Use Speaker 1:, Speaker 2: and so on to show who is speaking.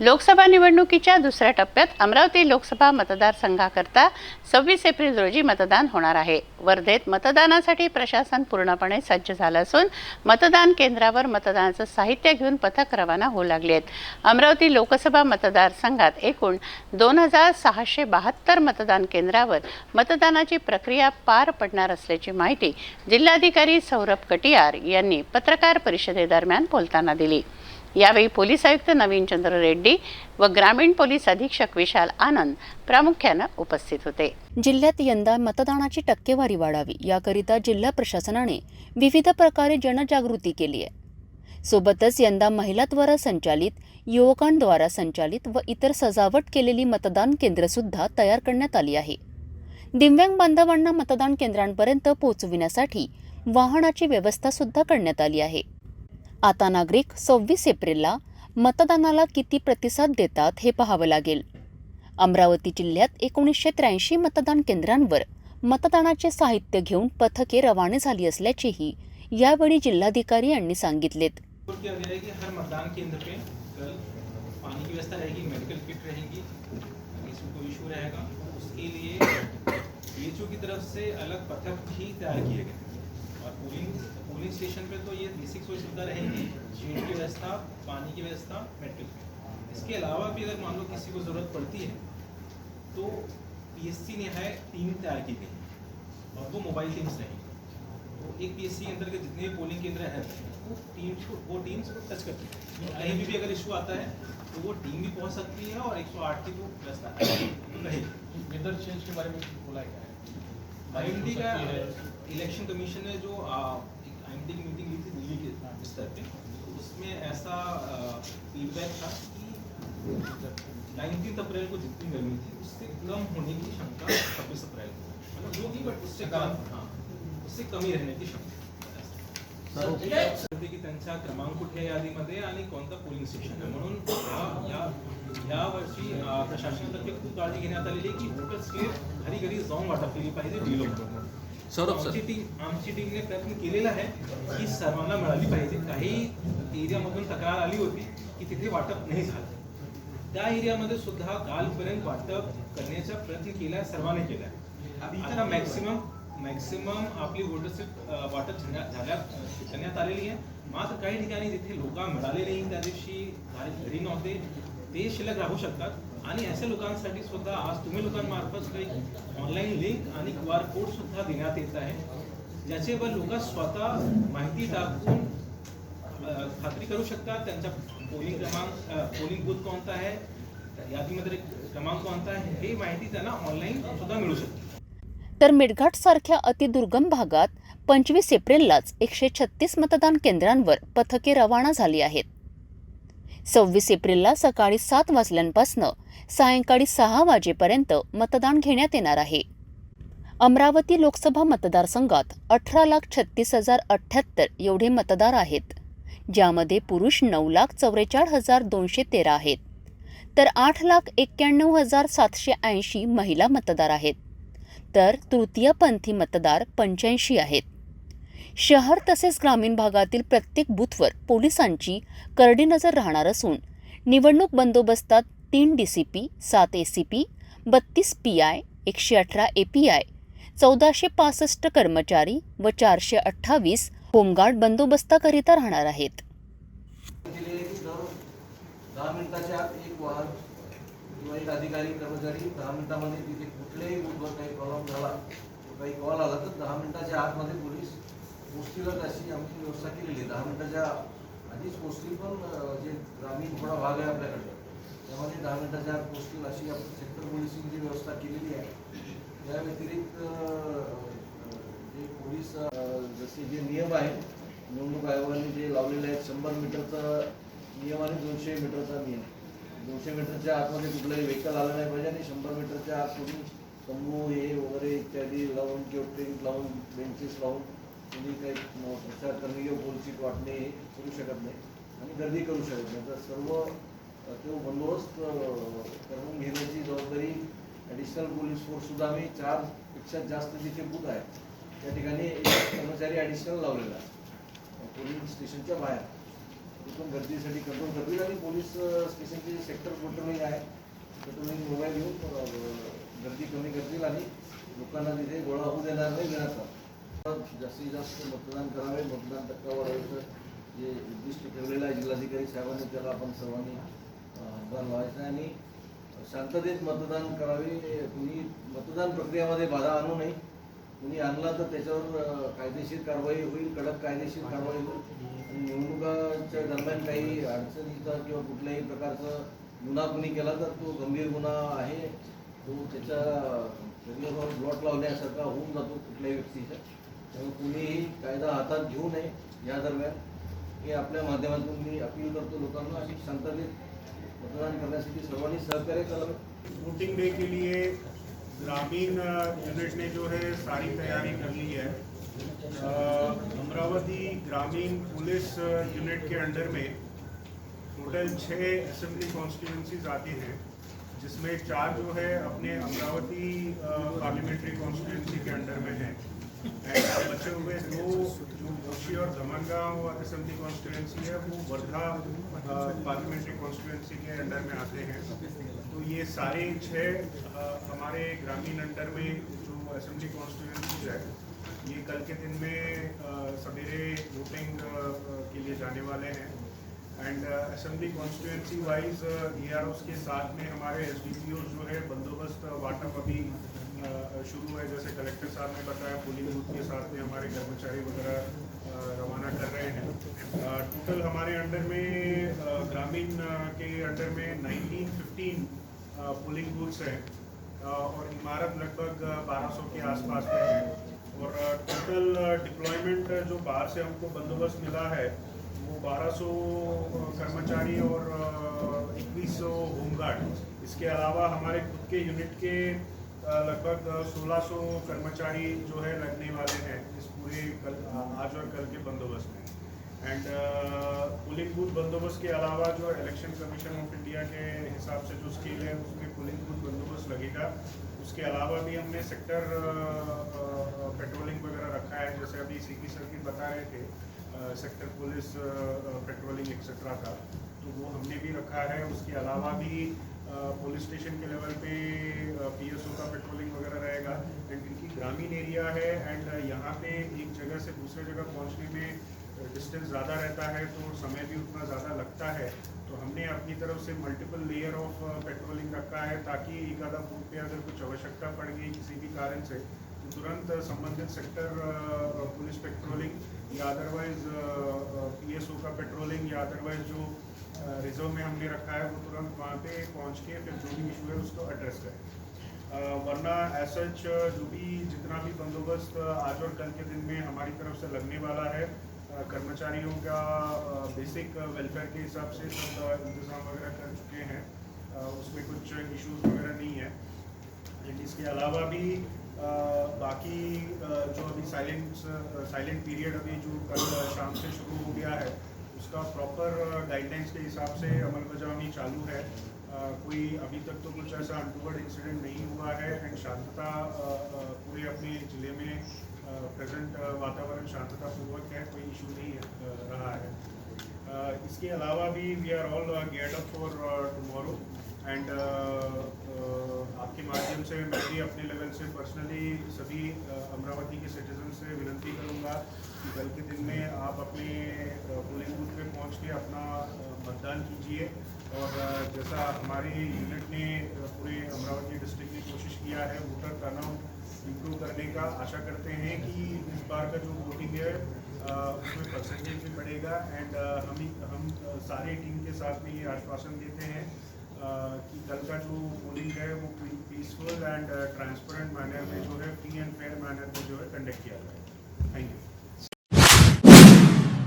Speaker 1: लोकसभा निवडणुकीच्या दुसऱ्या टप्प्यात अमरावती लोकसभा मतदारसंघाकरता सव्वीस एप्रिल रोजी मतदान होणार आहे. वर्धेत मतदानासाठी प्रशासन पूर्णपणे सज्ज झालं असून मतदान केंद्रावर मतदानाचं साहित्य घेऊन पथक रवाना होऊ लागले आहेत. अमरावती लोकसभा मतदारसंघात एकूण दोन हजार सहाशे बहात्तर मतदान केंद्रावर मतदानाची प्रक्रिया पार पडणार असल्याची माहिती जिल्हाधिकारी सौरभ कटियार यांनी पत्रकार परिषदेदरम्यान बोलताना दिली. यावेळी पोलीस आयुक्त नवीन चंद्र रेड्डी व ग्रामीण पोलीस अधीक्षक विशाल आनंद प्रामुख्यानं उपस्थित होते.
Speaker 2: जिल्ह्यात यंदा मतदानाची टक्केवारी वाढावी याकरिता जिल्हा प्रशासनाने विविध प्रकारे जनजागृती केली आहे. सोबतच यंदा महिलाद्वारा संचालित युवकांद्वारा संचालित व इतर सजावट केलेली मतदान केंद्रसुद्धा तयार करण्यात आली आहे. दिव्यांग बांधवांना मतदान केंद्रांपर्यंत पोहोचविण्यासाठी वाहनाची व्यवस्था सुद्धा करण्यात आली आहे. आता नागरिक सव्वीस एप्रिलला मतदानाला किती प्रतिसाद देतात हे पाहावं लागेल. अमरावती जिल्ह्यात एकोणीसशे त्र्याऐंशी मतदान केंद्रांवर मतदानाचे साहित्य घेऊन पथके रवाने झाली असल्याचेही यावेळी जिल्हाधिकारी यांनी सांगितलेत.
Speaker 3: पानी की व्यवस्था रहेगी मेडिकल किट रहेगी इशू रहेगा। उसके लिए की तरफ से अलग पथक भी तैयार किए गए और पोलिंग पोलिंग स्टेशन पे तो ये बेसिक कोई सुविधा रहेगी शेड की व्यवस्था पानी की व्यवस्था मेट्रिक इसके अलावा भी अगर मान लो किसी को ज़रूरत पड़ती है तो पी पीएससी ने है टीम तैयार की गई। और वो मोबाइल टीम्स रहेंगी। तो एक पीएससी के अंदर के जितने भी पोलिंग केंद्र हैं वो टीम को वो टीम्स को टच करती है। कहीं भी, भी अगर इशू आता है तो वो टीम भी पहुँच सकती है और 108 की जो व्यवस्था रहेगी
Speaker 4: वेदर चेंज के बारे में बोला है।
Speaker 3: आईएमडी का
Speaker 4: बारिश हो है।
Speaker 3: इलेक्शन कमीशन ने जो की मीटिंग ली थी दिल्ली के स्तर पे उसमें ऐसा फीडबैक था कि नाइनटीन अप्रैल को जितनी गर्मी थी उससे कम होने की क्षमता छब्बीस अप्रैल को मतलब होगी बट उससे कम हाँ उससे कमी रहने की क्षमता। की त्यांच्या क्रमांक कुठे यादीमध्ये आणि कोणतं पोलिंग स्टेशन आहे? म्हणून या- वर्षी प्रशासनातर्फे खूप काळजी घेण्यात आलेली की स्लिप घरी घरी जाऊन वाटप केली पाहिजे डीलो
Speaker 5: सौरभ सर.
Speaker 3: आमची टीम आमची टीमने प्रयत्न केलेला आहे की सर्वांना मिळाली पाहिजे. काही एरियामधून तक्रार आली होती की तिथे वाटप नाही झालं. त्या एरियामध्ये सुद्धा कालपर्यंत वाटप करण्याचा प्रयत्न केला सर्वांनी केला. आता मॅक्सिमम मॅक्सिमम आपली वोटर वाटप करण्यात आलेली आहे. मात्र काही ठिकाणी जिथे लोक मिळाले नाही त्या दिवशी घरी घरी नव्हते ते शिल्लक राहू शकतात. आणि अशा लोकांसाठी सुद्धा आज तुम्ही लोकांमार्फत काही ऑनलाईन लिंक आणि क्यू आर कोड सुद्धा देण्यात येत आहे. ज्याच्यावर लोक स्वतः माहिती टाकून खात्री करू शकतात. त्यांचा पोलिंग क्रमांक पोलिंग बूथ कोणता आहे? यादीमध्ये क्रमांक कोणता आहे? हे माहिती त्यांना ऑनलाईन सुद्धा मिळू शकते.
Speaker 2: तर मिडघाटसारख्या अतिदुर्गम भागात पंचवीस एप्रिललाच एकशे छत्तीस मतदान केंद्रांवर पथके रवाना झाली आहेत. सव्वीस एप्रिलला सकाळी सात वाजल्यापासनं सायंकाळी सहा वाजेपर्यंत मतदान घेण्यात येणार आहे. अमरावती लोकसभा मतदारसंघात अठरा लाख छत्तीस हजार अठ्ठ्याहत्तर एवढे मतदार आहेत ज्यामध्ये पुरुष नऊ लाख चौवेचाळीस हजार दोनशे तेरा आहेत तर आठ लाख एक्क्याण्णव हजार सातशे ऐंशी महिला मतदार आहेत. तर तृतीयपंथी मतदार पंच्याऐंशी आहेत. शहर तसेच ग्रामीण भागातील प्रत्येक बूथवर पोलिसांची करडी नजर राहणार असून निवडणूक बंदोबस्तात तीन डी सी पी सात ए सी पी बत्तीस पी आय एकशे अठरा ए पी आय चौदाशे पासष्ट कर्मचारी व चारशे अठ्ठावीस होमगार्ड बंदोबस्ताकरिता राहणार आहेत.
Speaker 6: दहा मिनिटाच्या एक वाहन किंवा एक अधिकारी कर्मचारी दहा मिनिटामध्ये तिथे कुठल्याही बूथवर काही प्रॉब्लेम झाला काही कॉल आला तर दहा मिनिटाच्या आतमध्ये पोलीस पोचतीलच अशी आमची व्यवस्था केलेली आहे. दहा मिनिटाच्या आधीच पोस्टी पण जे ग्रामीण थोडा भाग आहे आपल्याकडे त्यामध्ये दहा मिनिटाच्या आत पोस्टील अशी आपण सेक्टर पोलिसिंगची व्यवस्था केलेली आहे. त्या व्यतिरिक्त जे पोलीस जसे जे नियम आहेत निवडणूक आयोगाने जे लावलेले आहेत शंभर मीटरचा नियम आणि दोनशे मीटरचा नियम. दोनशे मीटरच्या आतमध्ये कुठलंही व्हेकल आलं नाही पाहिजे आणि शंभर मीटरच्या आत कुठून तंबू हे वगैरे इत्यादी लावून किंवा टेंट लावून बेंचेस लावून तुम्ही काही प्रचार करणे किंवा गोल वाटणे हे करू शकत नाही आणि गर्दी करू शकत नाही. तर सर्व तो बंदोबस्त करून घेण्याची जबाबदारी ॲडिशनल पोलीस फोर्ससुद्धा आम्ही चारपेक्षा जास्त जिथे बूथ आहे त्या ठिकाणी एक कर्मचारी ॲडिशनल लावलेला आहे. पोलिंग स्टेशनच्या बाहेर. तिथून गर्दीसाठी कंट्रोल करतील आणि पोलीस स्टेशनचे सेक्टर पेट्रोलिंग आहे पेट्रोलिंग मोबाईल घेऊन गर्दी कमी करतील आणि लोकांना तिथे गोळा होऊ देणार नाही देण्याचा जास्तीत जास्त मतदान करावे मतदान टक्का वाढवायचं. जे उद्दिष्ट ठेवलेलं आहे जिल्हाधिकारी साहेबांनी त्याला आपण सर्वांनी भर लावायचा आहे. आणि शांततेत मतदान करावे. कुणी मतदान प्रक्रियामध्ये बाधा आणू नये. कुणी आणला तर त्याच्यावर कायदेशीर कारवाई होईल कडक कायदेशीर कारवाई होईल. आणि निवडणुकाच्या दरम्यान काही अडचणीचा किंवा कुठल्याही प्रकारचा गुन्हा कुणी केला तर तो गंभीर गुन्हा आहे. तो ब्लॉट लावण्यासारखा होऊन जातो कुठल्याही व्यक्तीच्या त्यामुळे कुणीही कायदा हातात घेऊ नये या दरम्यान. हे आपल्या माध्यमातून मी अपील करतो लोकांना आणि शांततेत मतदान करण्यासाठी सर्वांनी सहकार्य करावं.
Speaker 5: वोटिंग डे के लिए ग्रामीण यूनिट ने जो है सारी तैयारी कर ली है। अमरावती ग्रामीण पुलिस यूनिट के अंडर में टोटल छः असेंबली कॉन्स्टिट्यूंसीज आती हैं। जिसमें चार जो है अपने अमरावती पार्लियामेंट्री कॉन्स्टिट्यूंसी के अंडर में है। बचे हुए दो जो जोशी और धमनगांव असेंबली कॉन्स्टिट्यूंसी है, वो वर्धा पार्लियामेंट्री कॉन्स्टिट्यूंसी के अंडर में आते हैं। तो ये सारे छः हमारे ग्रामीण अंडर में जो असेंबली कॉन्स्टिट्यूंसीज है, ये कल के दिन में सवेरे वोटिंग के लिए जाने वाले हैं। एंड असेंबली कॉन्स्टिट्यूंसी वाइज ई के साथ में हमारे एस जो है, बंदोबस्त वाटअप अभी शुरू है। जैसे कलेक्टर साहब ने बताया पोलिंग बूथ के साथ में हमारे कर्मचारी वगैरह रवाना कर रहे हैं। टोटल हमारे अंडर में ग्रामीण के अंडर में 1915 पोलिंग बूथ्स हैं। और इमारत लगभग 1200 के आसपास में है। और टोटल डिप्लॉयमेंट जो बाहर से हमको बंदोबस्त मिला है वो 1200 कर्मचारी और इक्कीस सौ होमगार्ड। इसके अलावा हमारे खुद के यूनिट के लगभग 1600 कर्मचारी जो है लगने वाले हैं इस पूरे कल आज और कल के बंदोबस्त में। एंड पुलिंग बूथ बंदोबस्त के अलावा जो इलेक्शन कमीशन ऑफ़ इंडिया के हिसाब से जो स्केल है उसमें पुलिंग बूथ बंदोबस्त लगेगा। उसके अलावा भी हमने सेक्टर पेट्रोलिंग वगैरह रखा है, जैसे अभी सी पी सर भी बता रहे थे। सेक्टर पुलिस पेट्रोलिंग एक्सेट्रा का तो वो हमने भी रखा है। उसके अलावा भी पुलिस स्टेशन के लेवल पे पीएसओ का पेट्रोलिंग वगैरह रहेगा। एंड क्योंकि ग्रामीण एरिया है एंड यहाँ पे एक जगह से दूसरे जगह पहुँचने में डिस्टेंस ज़्यादा रहता है तो समय भी उतना ज़्यादा लगता है। तो हमने अपनी तरफ़ से मल्टीपल लेयर ऑफ़ पेट्रोलिंग रखा है ताकि एक आधा बूथ पे अगर कुछ आवश्यकता पड़ गई किसी भी कारण से तो तुरंत संबंधित सेक्टर पुलिस पेट्रोलिंग या अदरवाइज़ पीएसओ का पेट्रोलिंग या अदरवाइज़ जो रिज़र्व में हमने रखा है, वो तुरंत वहाँ पे पहुँच के फिर जो भी इशू है उसको एड्रेस करें। वरना वरना एसच जो भी जितना भी बंदोबस्त आज और कल के दिन में हमारी तरफ़ से लगने वाला है कर्मचारियों का बेसिक वेलफेयर के हिसाब से सब इंतज़ाम वगैरह कर चुके हैं। उसमें कुछ इश्यूज़ वगैरह नहीं है। इसके अलावा भी बाकी जो अभी साइलेंट साइलेंट पीरियड अभी जो कल शाम से शुरू हो गया है, उसका प्रॉपर गाइडलाइंस के हिसाब से अमल बजावनी चालू है। कोई अभी तक तो कुछ ऐसा अनटूवर्ड इंसिडेंट नहीं हुआ है एंड शांतता पूरे अपने ज़िले में प्रेजेंट वातावरण शांततापूर्वक है, कोई इशू नहीं रहा है। इसके अलावा भी we are all get up for tomorrow and आपके माध्यम से मैं भी अपने लेवल से पर्सनली सभी अ, अमरावती के सिटीजन से विनती करूँगा कि कल के दिन में आप अपने पोलिंग बूथ पे पहुँच के अपना मतदान कीजिए। और जैसा हमारे यूनिट ने पूरे अमरावती डिस्ट्रिक्ट में कोशिश किया है वोटर टर्नआउट इम्प्रूव करने का आशा करते हैं कि इस बार का जो वोटिंग है उसमें परसेंटेज भी बढ़ेगा। एंड हम हम सारे टीम के साथ में ये आश्वासन देते हैं कि कल का जो पोलिंग है, वो पीसफुल एंड ट्रांसपेरेंट मैनर में जो है फ्री एंड फेयर मैनर में जो है कंडक्ट किया जाए थैंक यू